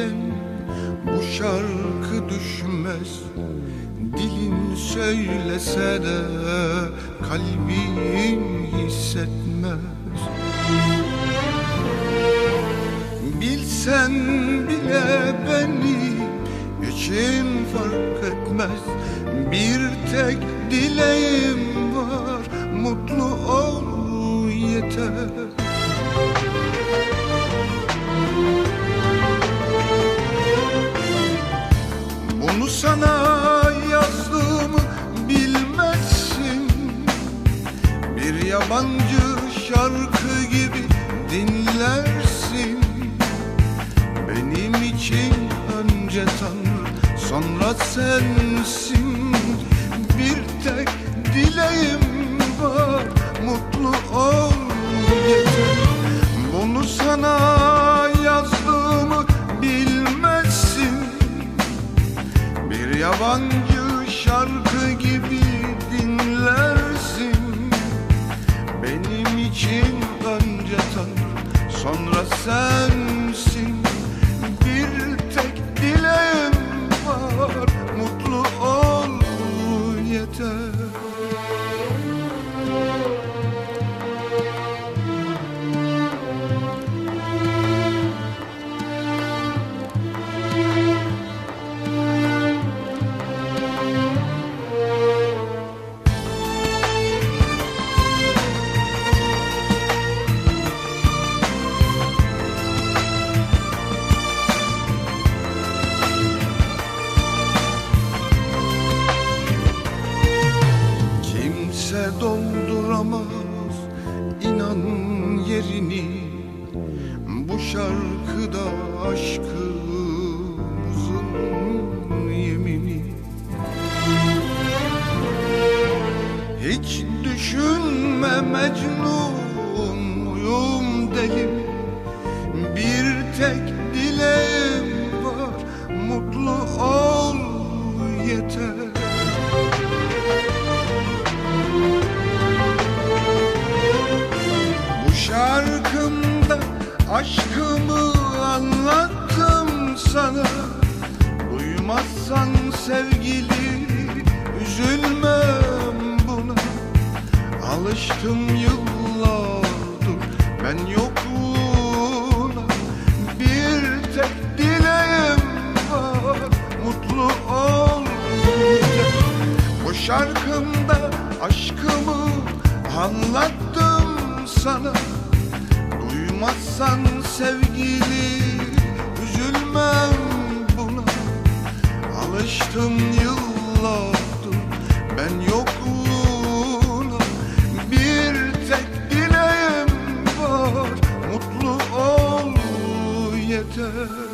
Dilinden bu şarkı düşmez. Dilin söylese de kalbin hissetmez. Bilsen bile beni için fark etmez. Bir tek dileğim var mutlu ol Bunu sana yazdığımı bilmezsin. Bir yabancı şarkı gibi dinlersin. Benim için önce Tanrı sonra sensin. Bir tek dileğim var mutlu ol yeter şarkı gibi dinlersin. Benim için önce Tanrı sonra sensin. Bir tek dileğim var mutlu ol yeter dolduramaz inan yerini. Bu şarkıda aşkımızın yemini. Hiç düşünme Mecnun muyum deli mi? Bir tek dileğim var mutlu ol yeter aşkımı anlattım sana. Duymazsan sevgili üzülmem buna. Alıştım yıllardır ben yokluğuna. Bir tek dileğim var mutlu ol Bu şarkımda aşkımı anlattım sana Duymazsan sevgili üzülmem buna. Alıştım yıllardır ben yokluğuna Bir tek dileğim var mutlu ol yeter